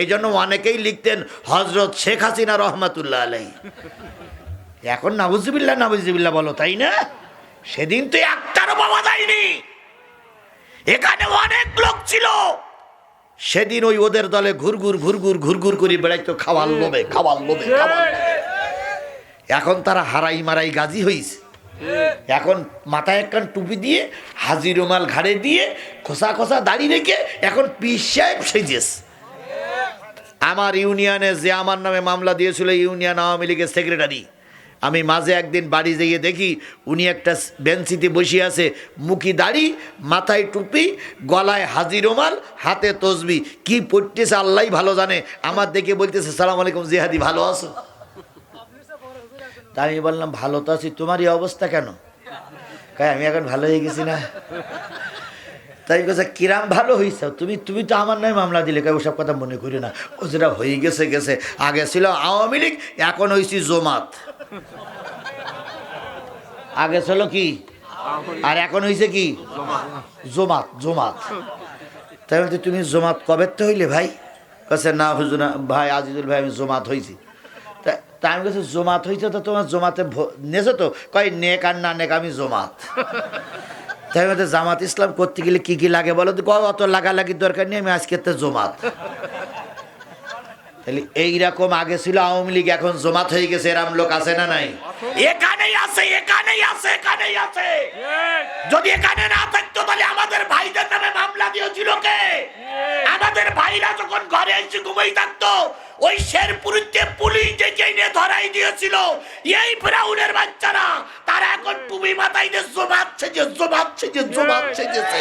এই জন্য অনেকেই লিখতেন হজরত শেখ হাসিনা রহমাতুল্লাহ আলাই এখন নাবুজিবিল্লা নাবুজিবিল্লা বলো, তাই না? সেদিন তো একটারও পাওয়া যায়নি। এখানে অনেক লোক ছিল। সেদিন ওই ওদের দলে ঘুরঘুর ঘুরঘুর ঘুরঘুর করে বেড়াইতো, খাওয়ার লোভে খাওয়ার লোভে। এখন তারা হারাই মারাই গাজী হইছে। এখন মাথায় একখান টুপি দিয়ে, হাজির রুমাল ঘাড়ে দিয়ে, খোসা খোসা দাড়ি রেখে এখন পিস সাহেব সেজেছে। আমার ইউনিয়নে যে আমার নামে মামলা দিয়েছিল ইউনিয়ন আওয়ামী লীগের সেক্রেটারি। আমি মাঝে একদিন বাড়ি যেয়ে দেখি, উনি একটা বেঞ্চিতে বসে আছে, মুখি দাড়ি, মাথায় টুপি, গলায় হাজির রুমাল, হাতে তসবি। কি পড়তেছে আল্লাহ ভালো জানে। আমার দেখে বলতেছে, সালাম আলাইকুম, জিহাদি, ভালো আছো? তাই আমি বললাম, ভালো তো আছি। তোমারই অবস্থা কেন? কাই আমি এখন ভালো হয়ে গেছি না। তাই কথা কিরাম ভালো হয়েছে তুমি তুমি তো আমার নয় মামলা দিলে। কেউ সব কথা মনে করি না। ও যেটা হয়ে গেছে গেছে। আগে ছিল আওয়ামী লীগ, এখন হয়েছি জমাত। আগে ছিল কি? আর এখন হয়েছে কি? জমাত জমাত। তাই বলতে তুমি জমাত কবে তো হইলে ভাই? কাছে না হুজুর, না, ভাই, আজিজুল ভাই, আমি জমাত হয়েছি তা আমি কাছে জমাত হয়েছে তো তোমার জমাতে নেছো তো? কয়, নেক আর না নেক, আমি জমাত। তাই মধ্যে জামাত ইসলাম করতে গেলে কি কি লাগে বলো তো? অত লাগালাগির দরকার নেই আমি আজকে তো জমাত। তাহলে এইরকম আগে ছিল আওয়ামী লীগ এখন জমাত হয়ে গেছে এরম লোক আছে না নাই? এখানেই আছে এখানেই আছে এখানেই আছে। যদি এখানে না থাকতো তাহলে আমাদের ভাইদের নামে মামলা দিয়েছিল কে? আমাদের ভাইরা যখন ঘরে এসে ঘুমাই থাকতো ওই শেরপুরিতে পুলিশ যে জেনে ধরাই দিয়েছিল। এই ব্রাউনের বাচ্চারা তারা এখন টুপি মাথায় দিয়ে জমাচ্ছে যে জমাচ্ছে যে জমাচ্ছে যেছে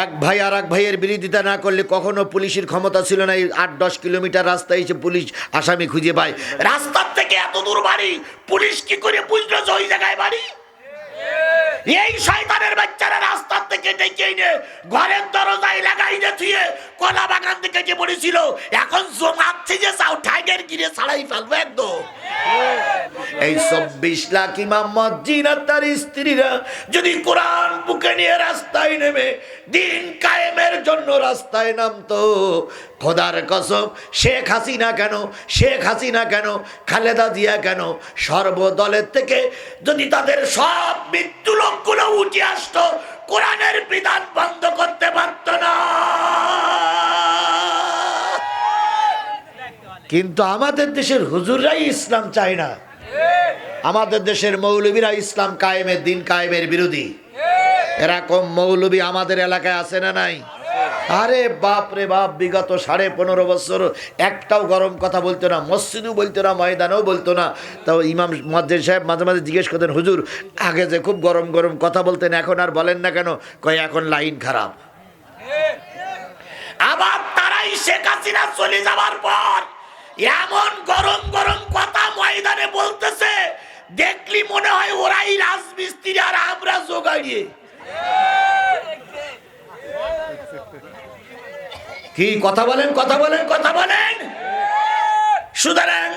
এক ভাই আর এক ভাইয়ের বিরোধিতা না করলে কখনো পুলিশের ক্ষমতা ছিল না। এই আট দশ কিলোমিটার রাস্তায় এসে পুলিশ আসামি খুঁজে পায়। রাস্তার থেকে এত দূর বাড়ি পুলিশ কি করে বুঝলো যে ওই জায়গায় বাড়ি? এই শয়তানের বাচ্চারা রাস্তার থেকে ডেকে এনে ঘরের দরজায় লাগাই দিয়ে থুয়ে কলা বাগান থেকে যে পড়েছিল, এখন জমাচ্ছে যে চাও ঠাইগের গিরে ছাড়াই ফেলব একদম। এই চব্বিশ লাখ ইমাম মসজিদ আর তার স্ত্রীরা যদি কোরআন বুকে নিয়ে রাস্তায় নেমে দিন কায়েমের জন্য রাস্তায় নামতো খোদার কসম, শেখ হাসিনা কেন, শেখ হাসিনা কেন, খালেদা জিয়া কেন, সর্বদলের থেকে যদি তাদের সব মৃত্যু লোকগুলো উঠে আসতো, কোরআনের বিধান বন্ধ করতে পারত না। কিন্তু আমাদের দেশের হুজুররাই ইসলাম চায় না। আমাদের দেশের মৌলবীরা ইসলাম কায়েমের দিন, কায়েমের বিরোধী। এরকম মৌলবী আমাদের এলাকায় আছে না নাই? আরে বাপ রে বাপ, বিগত সাড়ে পনেরো বছর একটাও গরম কথা বলতো না, মসজিদও বলতো না, ময়দানেও বলতো না। তাও ইমাম মজ্জের সাহেব মাঝে মাঝে জিজ্ঞেস করতেন, হুজুর, আগে যে খুব গরম গরম কথা বলতেন, এখন আর বলেন না কেন? কয়, এখন লাইন খারাপ। আবার তারাই শেখ হাসিনা চলে যাওয়ার পর এমন গরম গরম কথা ময়দানে বলতেছে, দেখলি মনে হয় ওরাই রাজমিস্ত্রি আর আমরা জোগাড়িয়ে। কি কথা বলেন কথা বলেন কথা বলেন? সুতরাং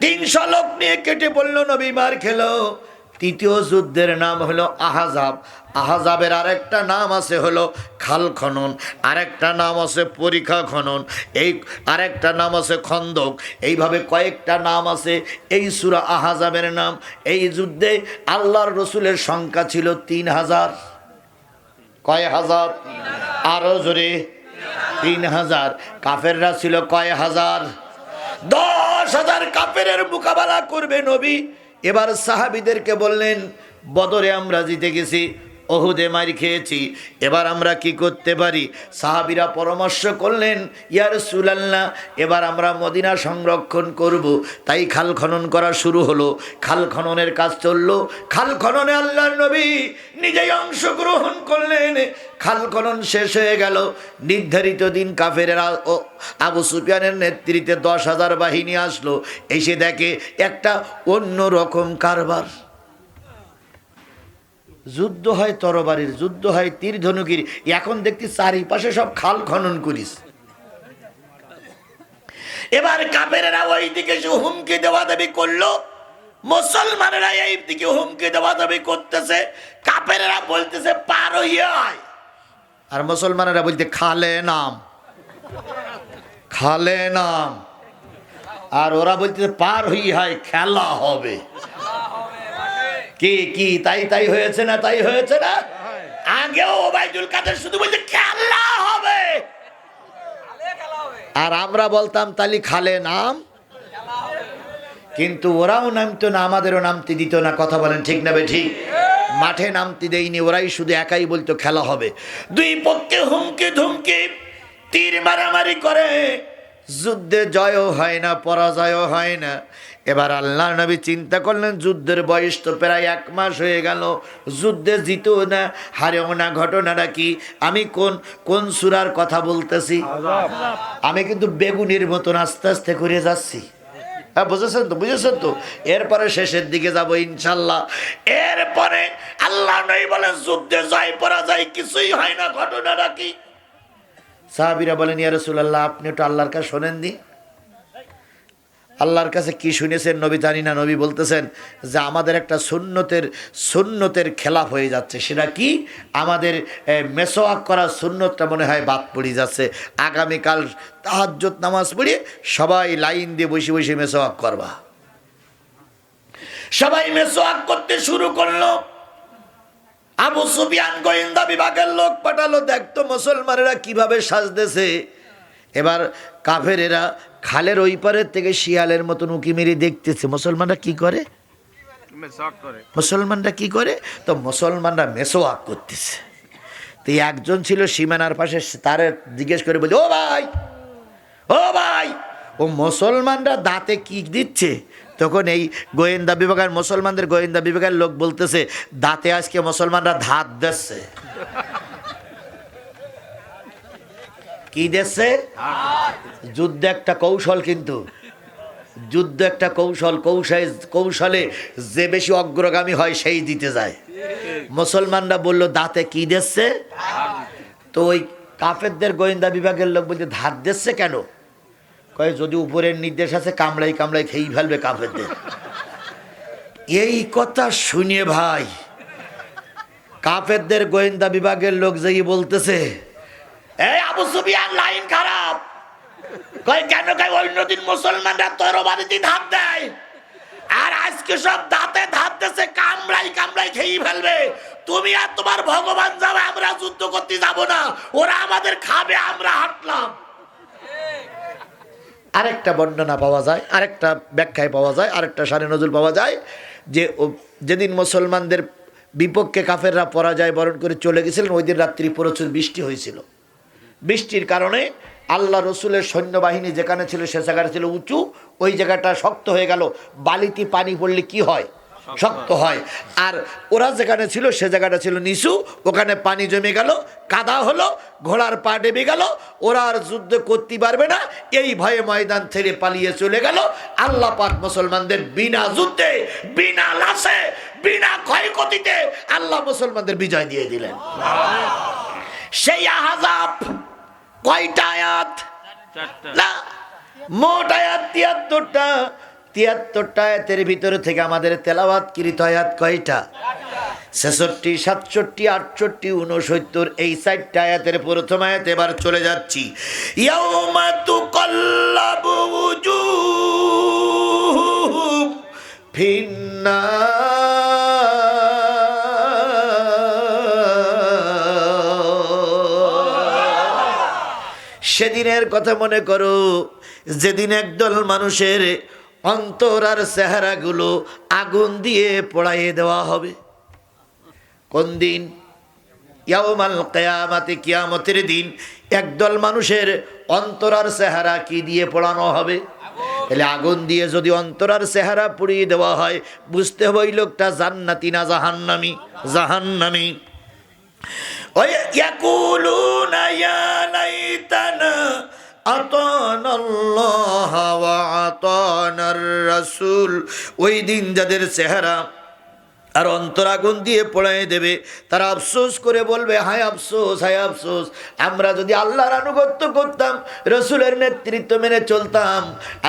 তিনশো লোক নিয়ে কেটে পড়ল নবী মার খেলো। তৃতীয় যুদ্ধের নাম হলো আহাজাব। আহাজাবের আরেকটা নাম আছে হলো খাল খনন আরেকটা নাম আছে পরীক্ষা খনন এই আরেকটা নাম আছে খন্দক। এইভাবে কয়েকটা নাম আছে এই সুরা আহাজাবের নাম। এই যুদ্ধে আল্লাহর রসুলের সংখ্যা ছিল তিন হাজার। কয় হাজার? আরও জোরে। তিন হাজার কাফেররা ছিল কয় হাজার দশ হাজার কাফের মোকাবেলা করবে নবী। এবার সাহাবিদেরকে বললেন, বদরে আমরা জিতে গেছি। ওহুদে মারি খেয়েছি। এবার আমরা কি করতে পারি? সাহাবিরা পরামর্শ করলেন ইয়ার সুলাল্লাহ এবার আমরা মদিনা সংরক্ষণ করব। তাই খাল খনন করা শুরু হলো। খাল খননের কাজ চলল। খাল খননে আল্লাহর নবী নিজেই অংশগ্রহণ করলেন। খাল খনন শেষ হয়ে গেল। নির্ধারিত দিন কাফেরেরা ও আবু সুফিয়ানের নেতৃত্বে দশ হাজার বাহিনী আসলো। এসে দেখে একটা অন্য রকম কারবার। যুদ্ধ হয় তরবারির, যুদ্ধ হয় তীর ধনুকির। এখন দেখছি চারিপাশে সব খাল খনন করিস। এবার কাপেরা ওই দিকে হুমকি দেওয়া দাবি করল। মুসলমানেরা এই দিকে হুমকি দেওয়া দাবি করতেছে। কাপেরা বলতেছে, পার আয়। আর মুসলমানেরা বলতে খালে নাম। খালে নাম। আর ওরা বলছে পার হই হয় খেলা হবে। কি কি, তাই তাই হয়েছে না, তাই হয়েছে না? আগেও ওবায়দুল কাদের শুধু বলছে, খেলা হবে। আর আমরা বলতাম, তালি খালে নাম। কিন্তু ওরাও নামতো না, আমাদেরও নামতে দিত না। কথা বলেন ঠিক না ঠিক মাঠে নামতে দেয়নি ওরাই শুধু একাই বলতো, খেলা হবে। দুই পক্ষে হুমকি ধুমকি, তীর মারামারি করে। যুদ্ধে জয়ও হয় না, পরাজয়ও হয় না। এবার আল্লাহ নবী চিন্তা করলেন, যুদ্ধের বয়স তো প্রায় এক মাস হয়ে গেল, যুদ্ধে জিতও না, হারেও না ঘটনাটা কি? আমি কোন কোন সুরার কথা বলতেছি? আমি কিন্তু বেগুনির মতন আস্তে আস্তে করে যাচ্ছি। হ্যাঁ বুঝেছেন তো বুঝেছেন তো? এরপরে শেষের দিকে যাব ইনশাল্লাহ এরপরে আল্লাহ নই বলে যুদ্ধে জয়, পরাজয় কিছুই হয় না ঘটনাটা কি? সাহাবিরা বলেন, ইয়া আপনি একটু আল্লাহর কাছে শোনেন দি আল্লাহর কাছে কি শুনেছেন নবী জানি না, নবী বলতেছেন যে আমাদের একটা সুন্নতের সুন্নতের খেলাফ হয়ে যাচ্ছে। সেটা কি? আমাদের মেসোয়াক করা সুন্নতটা মনে হয় বাদ পড়ে যাচ্ছে। আগামীকাল তাহাজ্জত নামাজ পড়িয়ে সবাই লাইন দিয়ে বসে বসে মেসোয়াক করবা। সবাই মেসোয়াক করতে শুরু করল। আবু সুফিয়ান গোয়েন্দা বিভাগের লোক পাঠালো দেখতো মুসলমানেরা কীভাবে সাজতেছে। এবার কাফেরেরা খালের ওই পারের থেকে শিয়ালের মতন উঁকি মেরে দেখতেছে মুসলমানরা কি করে? মুসলমানরা কি করে? তো মুসলমানরা মেসোয়াক করতেছে। তো একজন ছিল সীমানার পাশে তার জিজ্ঞেস করে বলছে ও ভাই ও ভাই ও মুসলমানরা দাঁতে কি দিচ্ছে? তখন এই গোয়েন্দা বিভাগের মুসলমানদের গোয়েন্দা বিভাগের লোক বলতেছে, দাঁতে আজকে মুসলমানরা ধাত দিচ্ছে। কি দিচ্ছে? যুদ্ধ একটা কৌশল কিন্তু। যুদ্ধ একটা কৌশল কৌশল, কৌশলে যে বেশি অগ্রগামী হয় সেই দিতে যায়। মুসলমানরা বলল, দাঁতে কি দিচ্ছে? তো ওই কাফেরদের গোয়েন্দা বিভাগের লোক বলছে ধার দিচ্ছে কেন? কয়ে, যদি উপরের নির্দেশ আছে, কামড়াই কামড়াই খেয়েই ফেলবে কাফেরদের। এই কথা শুনে ভাই, কাফেরদের গোয়েন্দা বিভাগের লোক যেই বলতেছে, এই আবু সুফিয়ান, লাইন খারাপ। কয়, কেন কয়, অন্যদিন মুসলমানরা তরবারিতে ধাপ দেয়, আর আজকে সব দাঁতে ধাপ দিচ্ছে কামড়াই কামড়াই খেয়ে ফেলবে। তুমি আর তোমার ভগবান যাবে, আমরা যুদ্ধ করতে যাব না, ওরা আমাদের খাবে, আমরা হাঁটলাম। আরেকটা বর্ণনা পাওয়া যায়, আরেকটা ব্যাখ্যায় পাওয়া যায়, আরেকটা সারে নজরুল পাওয়া যায় যে যেদিন মুসলমানদের বিপক্ষে কাফেররা পরাজয় বরণ করে চলে গেছিলেন, ওই দিন রাত্রি প্রচুর বৃষ্টি হয়েছিল। বৃষ্টির কারণে আল্লাহ রসুলের সৈন্যবাহিনী যেখানে ছিল, সে জায়গাটা ছিল উঁচু, ওই জায়গাটা শক্ত হয়ে গেল, বালিতে পানি পড়লে কি হয়? শক্ত হয়। আর ওরা যেখানে ছিল সে জায়গাটা ছিল নিচু। ওখানে পানি জমে গেল কাদা হলো ঘোড়ার পা ডেবে গেল। ওরা আর যুদ্ধ করতে পারবে না। এই ভয়ে ময়দান ছেড়ে পালিয়ে চলে গেল। আল্লাহ পাক মুসলমানদের বিনা যুদ্ধে বিনা লাশে বিনা ক্ষয়ক্ষতিতে আল্লাহ মুসলমানদের বিজয় দিয়ে দিলেন। সেই আহাজাব কয়টা আয়াত? না মোট আয়াত তিয়াত্তরটা তিয়াত্তরটা আয়াতের ভিতরে থেকে আমাদের তেলাওয়াত কৃত আয়াত কয়টা? ছেষট্টি, সাতষট্টি, আটষট্টি উনসত্তর এই চারটা আয়াতের প্রথম আয়াত এবার চলে যাচ্ছি। সেদিনের কথা মনে করো, যেদিন একদল মানুষের অন্তর আর চেহারাগুলো আগুন দিয়ে পড়াইয়ে দেওয়া হবে। কোন দিন? ইয়ামাল কেয়ামাতে, কিয়ামতের দিন একদল মানুষের অন্তরার চেহারা কি দিয়ে পড়ানো হবে? তাহলে আগুন দিয়ে যদি অন্তরার চেহারা পুড়িয়ে দেওয়া হয়, বুঝতে হবে ওই লোকটা জান্নাতি না জাহান্নামি? জাহান্নামি। ওই ইয়াকুলুনা, ইয়া লাইতানা আতানা আল্লাহ ওয়া আতানার রাসূল। ওই দিন যাদের চেহারা আর অন্তর আগুন দিয়ে পড়াই দেবে। তারা আফসোস করে বলবে, হায় আফসোস হায় আফসোস, আমরা যদি আল্লাহর আনুগত্য করতাম, রসুলের নেতৃত্ব মেনে চলতাম,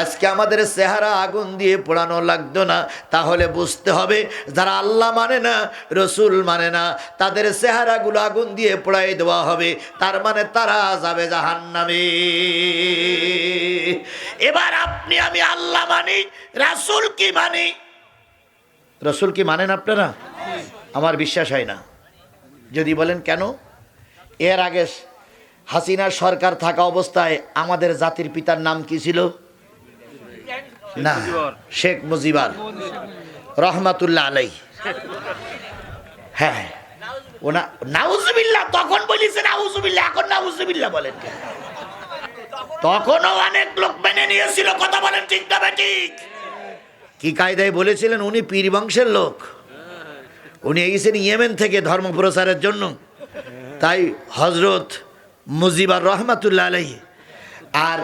আজকে আমাদের চেহারা আগুন দিয়ে পোড়ানো লাগতো না। তাহলে বুঝতে হবে, যারা আল্লাহ মানে না, রসুল মানে না, তাদের চেহারাগুলো আগুন দিয়ে পোড়াই দেওয়া হবে। তার মানে তারা যাবে জাহান্নামে। এবার আপনি, আমি আল্লাহ মানি, রাসুল কি মানি? রসুল কি মানেন আপনারা? আমার বিশ্বাস হয় না। যদি বলেন কেন? এর আগে হাসিনার সরকার থাকা অবস্থায় আমাদের জাতির পিতার নাম কি ছিল? না, শেখ মুজিবার। রহমাতুল্লাহ আলাই হ্যাঁ ওনা তখন এখন বলেন তখনও অনেক লোক মেনে নিয়েছিল, কথা বলেন ঠিক না ঠিক? কি কায়দায় বলেছিলেন? উনি পীর বংশের লোক। উনি এসেছেন ইয়েমেন থেকে ধর্ম প্রচারের জন্য। তাই হজরত মুজিবার রহমাতুল্লাহ আলাই আর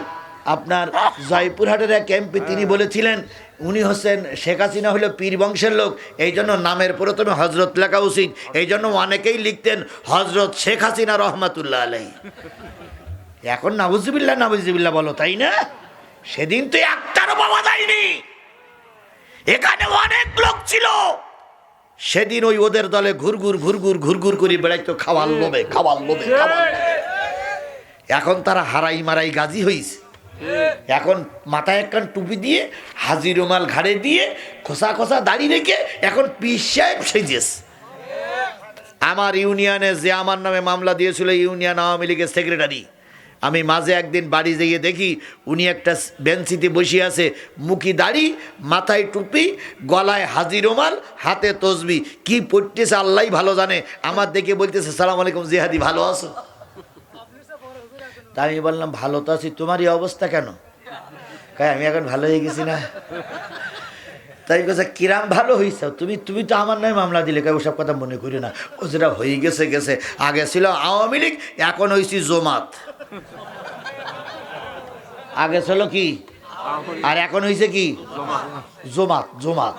আপনার জয়পুরহাটের এক এমপি তিনি বলেছিলেন, উনি হচ্ছেন শেখ হাসিনা হলো পীর বংশের লোক, এই জন্য নামের প্রথমে হজরত লেখা উচিত। এই জন্য অনেকেই লিখতেন হজরত শেখ হাসিনা রহমাতুল্লাহ আলাই এখন নাবুজিবিল্লা নাবুজিবিল্লা বলো, তাই না? সেদিন তো একটারও পাওয়া যায়নি। এখানে অনেক লোক ছিল। সেদিন ওই ওদের দলে ঘুরঘুর ঘুরঘুর ঘুরঘুর করে বেড়াইতো, খাওয়ার লোভে খাওয়ার লোভে। এখন তারা হারাই মারাই গাজী হইছে। এখন মাথায় একখান টুপি দিয়ে হাজি রুমাল ঘাড়ে দিয়ে, খোসা খোসা দাড়ি রেখে এখন পিস সাহেব সেজেস আমার ইউনিয়নে যে আমার নামে মামলা দিয়েছিল, ইউনিয়ন আওয়ামী লীগের সেক্রেটারি আমি মাঝে একদিন বাড়ি যেয়ে দেখি উনি একটা বেঞ্চিতে বসে আছে, মুখি দাড়ি, মাথায় টুপি, গলায় হাজি রুমাল, হাতে তসবি। কি পড়তেছে আল্লাহ ভালো জানে। আমার দেখে বলতেছে, সালাম আলাইকুম জিহাদি, ভালো আছো? তা আমি বললাম, ভালো তো আছি। তোমার এই অবস্থা কেন? কাই আমি এখন ভালো হয়ে গেছি না। তাই কথা কিরাম ভালো হয়েছে তুমি তুমি তো আমার নয় মামলা দিলে কেউ সব কথা মনে করি না। ও যেটা হয়ে গেছে গেছে। আগে ছিল আওয়ামী লীগ, এখন হয়েছি জমাত। আগে ছিল কি? আর এখন হয়েছে কি? জমাত জমাত।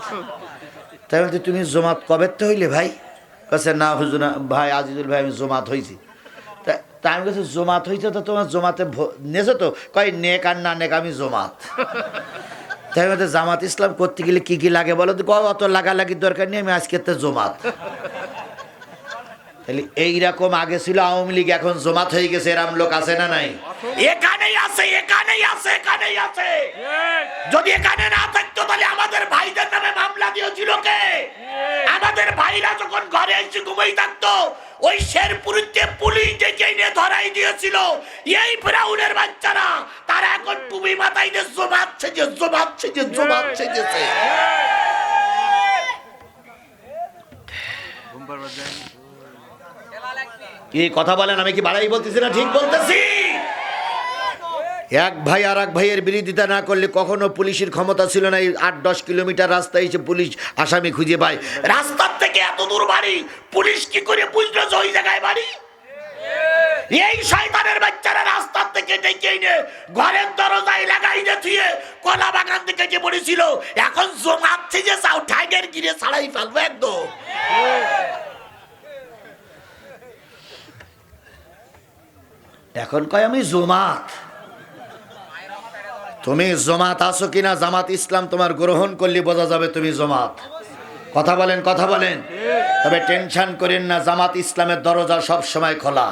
তাই বলতে তুমি জমাত কবে তো হইলে ভাই? কাছে না হুজুর, না, ভাই, আজিজুল ভাই, আমি জমাত হয়েছি তা- আমি কাছে জমাত হয়েছে তো তোমার জমাতে নেছো তো? কয়, নেক আর না নেক, আমি জমাত। তাই মধ্যে জামাত ইসলাম করতে গেলে কি কি লাগে বলো অত লাগালাগির দরকার নেই, আমি আজকে তো জমাত। তাহলে এইরকম আগে ছিল আওয়ামী লীগ, এখন জমাত হয়ে গেছে, এরাম লোক আছে না নাই? এখানেই আছে এখানেই আছে এখানেই আছে। যদি এখানে না থাকতো, তাহলে আমাদের ভাইদের নামে মামলা দিয়েছিল কে? আমাদের ভাইরা যখন ঘরে এসে ঘুমাই থাকতো ওই শেরপুরিতে পুলিশ ডেকে এনে ধরাই দিয়েছিল, এই ব্রাউনের বাচ্চারা, তারা এখন টুপি মাথায় দিয়ে জমাচ্ছে যে জমাচ্ছে যে জমাচ্ছে যেছে কি কথা বলেন, আমি কি বাড়াই বলতেছি না, ঠিক বলতেছি? এক ভাই আর এক ভাইয়ের বিরোধিতা না করলে কখনো পুলিশের ক্ষমতা ছিল না, এই আট দশ কিলোমিটার রাস্তায় এসে পুলিশ আসামি খুঁজে পায়। রাস্তার থেকে এত দূর বাড়ি? পুলিশ কি করে বুঝলো যে ওই জায়গায় বাড়ি? এই শয়তানের বাচ্চারা রাস্তার থেকে ডেকে এনে ঘরের দরজায় লাগাই দিয়ে থুয়ে কলা বাগান থেকে যে পড়েছিল, এখন জমাচ্ছে যে চাও ঠাইগের গিরে ছাড়াই ফেলব একদম। এখন কয় আমি জমাত। তুমি জমাত আছো কিনা জামাত ইসলাম তোমার গ্রহণ করলে বোঝা যাবে তুমি জমাত। কথা বলেন কথা বলেন। তবে টেনশন করেন না জামাত ইসলামের দরজা সব সময় খোলা।